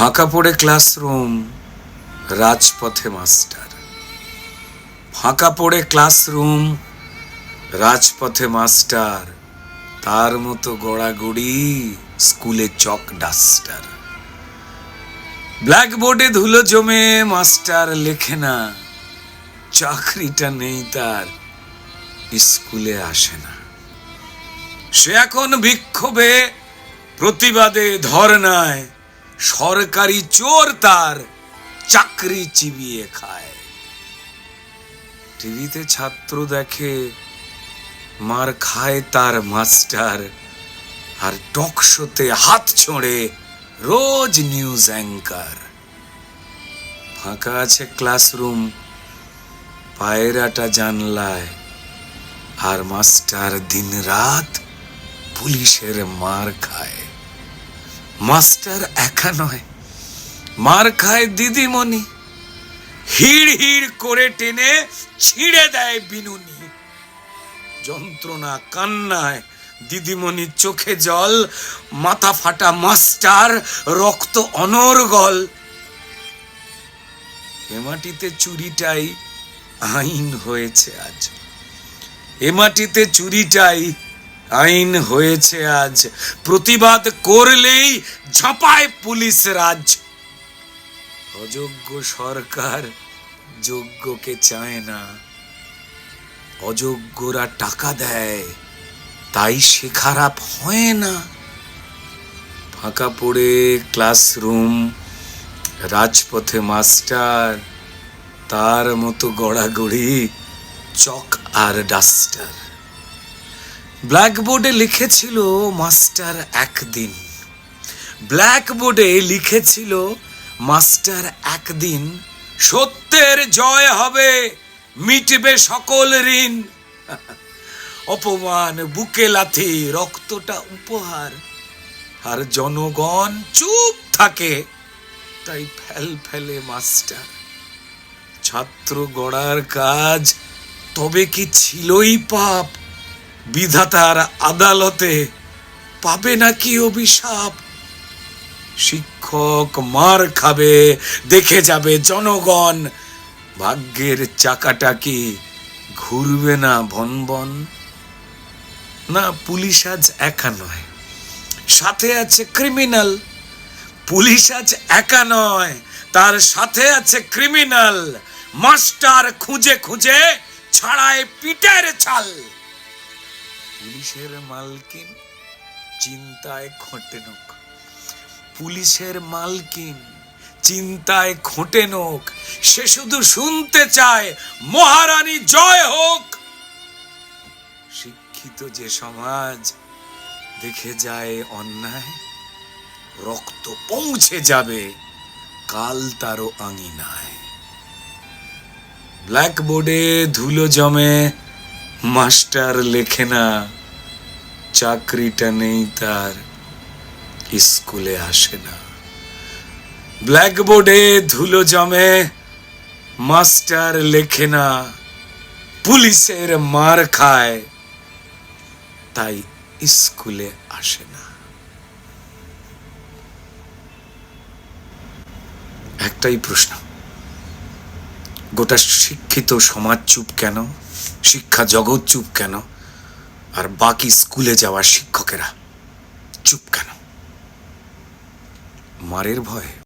ফাঁকা পড়ে ক্লাসরুম, রাজপথে মাস্টার। ফাঁকা পড়ে ক্লাসরুম, রাজপথে মাস্টার, তার মতো গড়াগড়ি স্কুলে চক ডাস্টার। ব্ল্যাকবোর্ডে ধুলো জমে মাস্টার লেখে না, চাকরিটা নেই তার, স্কুলে আসে না। সে এখন বিক্ষোভে, প্রতিবাদে ধর্নায় সরকারি চোর তার চাকরি চিবিয়ে খায়। টিভিতে ছাত্র দেখে, মার খায় তার মাস্টার, আর টক শোতে হাত ছোঁড়ে রোজ নিউজ অ্যাঙ্কার। ফাঁকা আছে ক্লাসরুম, পায়রাটা জানলায়, আর মাস্টার দিন রাত পুলিশের মার খায়। মাস্টার একা নয়। মার খায় দিদিমণি। হিড় হিড় করে টেনে ছিঁড়ে দেয় বিনুনি। যন্ত্রণা কান্নায় দিদিমণির চোখে জল, মাথা ফাটা মাস্টার, রক্ত অনর্গল। এ মাটিতে চুরিটাই আইন হয়েছে আজ। এ মাটিতে চুরিটাই আইন হয়েছে আজ। প্রতিবাদ করলেই ঝাঁপায় পুলিশ রাজ। অযোগ্য সরকার যোগ্যকে চায় না। অযোগ্যরা টাকা দেয়, তাই সে খারাপ হয় না। ফাঁকা পড়ে ক্লাসরুম, রাজপথে মাস্টার, তার মতো গড়াগড়ি চক আর ডাস্টার। ব্ল্যাকবোর্ডে লিখেছিল মাস্টার একদিন। ব্ল্যাকবোর্ডে লিখেছিল মাস্টার একদিন, সত্যের জয় হবে, মিটবে সকল ঋণ। অপমান, বুকে লাথি, রক্তটা উপহার। আর জনগণ চুপ থাকে, তাই ফেল ফেলে মাস্টার। ছাত্র গড়ার কাজ তবে কি ছিলই পাপ? বিধাতার আদালতে পাবে নাকি অভিশাপ? শিক্ষক মার খাবে, দেখে যাবে জনগণ। ভাগ্যের চাকাটা কি ঘুরবে না ভন বন না, পুলিশ আজ একা নয়। সাথে আছে ক্রিমিনাল। পুলিশ আজ একা নয়, তার সাথে আছে ক্রিমিনাল। মাস্টার খুঁজে খুঁজে ছাড়ায় পিটের ছাল। পুলিশের মালকিন চিন্তায় খোঁটে নোক পুলিশের মালকিন চিন্তায় খোঁটে নোক সে শুধু শুনতে চায়, মহারানী জয় হোক। শিক্ষিত যে সমাজ দেখে যায় অন্যায়, রক্ত পৌঁছে যাবে কাল তারও আঙিনায়। ব্ল্যাকবোর্ডে ধুলো জমে মাস্টার লেখে না, চাকরিটা নেই তার, স্কুলে আসে না। ব্ল্যাকবোর্ডে ধুলো জমে, মাস্টার লেখে না, পুলিশের মার খায়, তাই স্কুলে আসে না। একটাই প্রশ্ন। গোটা শিক্ষিত সমাজ চুপ কেন? শিক্ষা জগৎ চুপ কেন? আর বাকি স্কুলে যাওয়া শিক্ষকেরা চুপ কেন? মারের ভয়